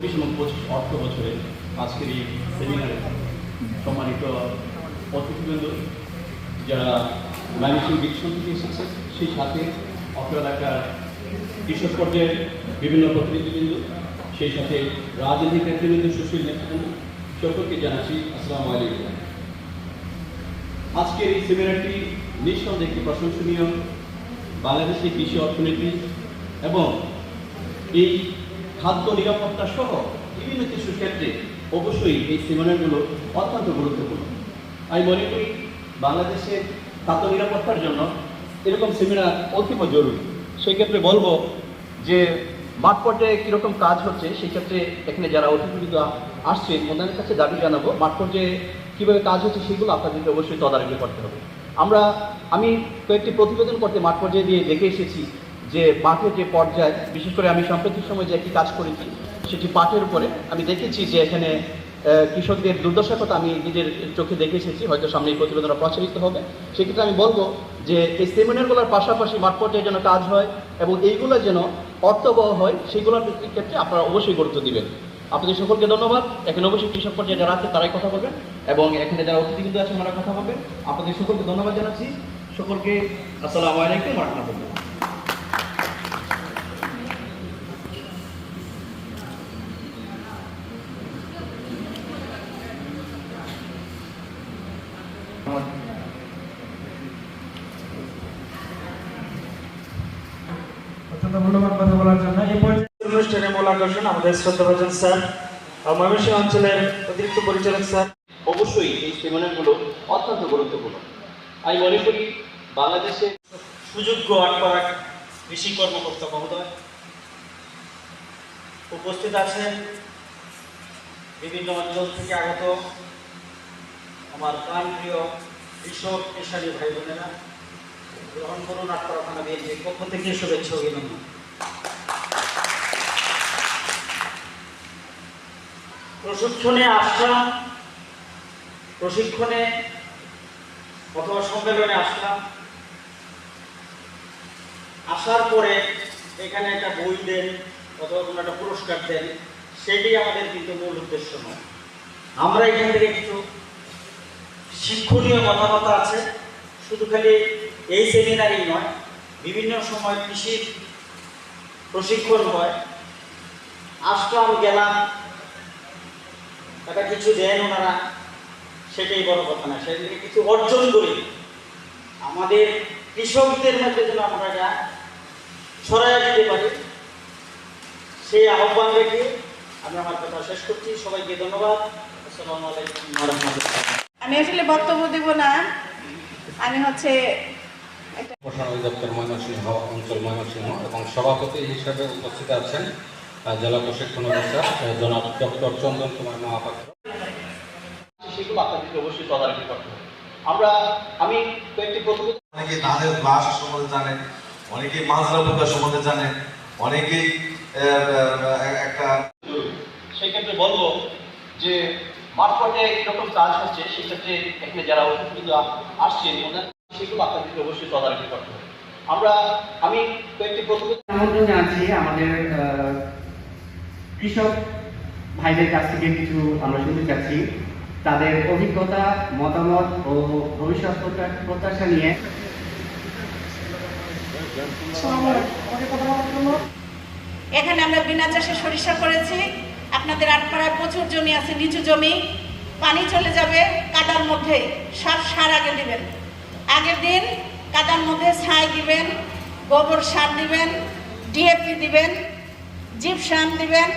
অর্থ বছরে আজকের এই সেমিনারে সম্মানিত অতিথিবৃন্দ, যারা ময়মনসিংহ বিকশন থেকে এসেছে, সেই সাথে অত্র এলাকার কৃষক পর্যায়ের বিভিন্ন প্রতিনিধিবৃন্দ, সেই সাথে রাজনৈতিক নেতৃবৃন্দ, সুশীল নেতৃবৃন্দ, সকলকে জানাচ্ছি আসসালামু আলাইকুম। আজকের এই সেমিনারটি নিঃসন্দেহে একটি প্রশংসনীয় বাংলাদেশের কৃষি অর্থনীতি এবং এই খাদ্য নিরাপত্তা সহ বিভিন্ন কিছু ক্ষেত্রে অবশ্যই এই সেমিনারগুলো অত্যন্ত গুরুত্বপূর্ণ। আমি মনে করি বাংলাদেশের খাদ্য নিরাপত্তার জন্য এরকম সেমিনার অতীব জরুরি। সেই ক্ষেত্রে বলব যে মাঠ পর্যায়ে কীরকম কাজ হচ্ছে সেই ক্ষেত্রে এখানে যারা অতিথিবৃন্দ আসছে, ওনাদের কাছে দাবি জানাব মাঠ পর্যায়ে কীভাবে কাজ হচ্ছে সেগুলো আপনাদেরকে অবশ্যই তদারকি করতে হবে। আমরা, আমি কয়েকটি প্রতিবেদন করতে মাঠ পর্যায়ে দিয়ে দেখে এসেছি যে পাঠের যে পর্যায়, বিশেষ করে আমি সাম্প্রতিক সময় যে একটি কাজ করেছি, সেটি পাঠের উপরে, আমি দেখেছি যে এখানে কৃষকদের দুর্দশার কথা আমি নিজের চোখে দেখে এসেছি, হয়তো সামনে এই প্রতিবেদনটা প্রচারিত হবে। সেক্ষেত্রে আমি বলব যে এই সেমিনারগুলোর পাশাপাশি মাঠ পর্যায়ে যেন কাজ হয় এবং এইগুলো যেন অর্থবহ হয় সেইগুলোর ক্ষেত্রে আপনারা অবশ্যই গুরুত্ব দিবেন। আপনাদের সকলকে ধন্যবাদ। এখানে অবশ্যই কৃষক পর্যায়ে যারা আছে, তারাই কথা বলবেন এবং এখানে যারা অতিথিবৃন্দ আছে, ওনারা কথা বলবেন। আপনাদের সকলকে ধন্যবাদ জানাচ্ছি। সকলকে আসসালামু আলাইকুম রহমতুল্লাহ। মূল্যবান কথা বলার জন্য এই অনুষ্ঠানে মূল আকর্ষণ আমাদের শ্রদ্ধাভাজন স্যার ময়মনসিংহ অঞ্চলের অতিরিক্ত পরিচালক স্যার। অবশ্যই এই সেমিনারগুলো অত্যন্ত গুরুত্বপূর্ণ। আমি মনে করি বাংলাদেশে সুযোগ্য আটপাড়া কৃষি কর্মকর্তা মহোদয় উপস্থিত আছেন। বিভিন্ন অঞ্চল থেকে আগত আমার প্রাণপ্রিয় কৃষক পেশারি ভাই বোনেরা গ্রহণ করুন থানা বিএনপির পক্ষ থেকে শুভেচ্ছা অভিনন্দন। প্রশিক্ষণে আসলাম প্রশিক্ষণে অথবা সম্মেলনে আসার পরে এখানে একটা বই দেন অথবা কোনো একটা পুরস্কার দেন, সেটি আমাদের কিন্তু মূল উদ্দেশ্য নয়। আমরা এখান থেকে কিছু শিক্ষণীয় কথাবার্তা আছে, শুধু খালি এই সেমিনারই নয়, বিভিন্ন সময় কৃষির প্রশিক্ষণ হয়। আসলাম গেলাম, একটা কিছু দেন ওনারা, সেটাই বড় কথা না সেটা থেকে কিছু অর্জন করি। আমাদের কৃষকদের মধ্যে যেন আমরা এটা ছড়াইয়া দিতে পারি, সেই আহ্বান রেখে আমি আমার কথা শেষ করছি। সবাইকে ধন্যবাদ। আসসালামু আলাইকুম আমি আসলে বক্তব্য দেব না। আমি হচ্ছে একটা অধিদপ্তর ময়মনসিংহ অঞ্চল ময়মনসিংহ এবং সভাপতি হিসেবে উপস্থিত আছেন জেলা প্রশিক্ষণ অফিসার জনাব ডক্টর চন্দন কুমার মহাপাত্র। সেগুলো আপনাদেরকে অবশ্যই তদারকি করতে হবে। আমরা আমি কয়েকটি প্রতিবেদন অনেকে ধানের বাস সম্বন্ধে জানেন অনেকে মাজরা পোকা সম্বন্ধে জানেন অনেকেই একটা সেই ক্ষেত্রে বলব যে মাঠ পর্যায়ে কীরকম কাজ হচ্ছে সেক্ষেত্রে এখানে যারা অতিথিবৃন্দ আসছে ওনার সেগুলো আপনাদেরকে অবশ্যই তদারকি করতে হবে। আমরা আমি কয়েকটি আমন্ত্রণ জানাচ্ছি আমাদের কৃষক ভাইদের কাছ থেকে কিছু আমরা শুনতে চাচ্ছি। তাদের অভিজ্ঞতা মতামত ও ভবিষ্যৎ প্রত্যাশা নিয়ে। এখানে আমরা বিনা চাষে সরিষা করেছি। আপনাদের আটপাড়ায় প্রচুর জমি আছে নিচু জমি। পানি চলে যাবে কাদার মধ্যে সব সার আগে দিবেন। আগের দিন কাদার মধ্যে ছাই দিবেন গোবর সার দিবেন ডিএপি দিবেন জিপসাম দিবেন।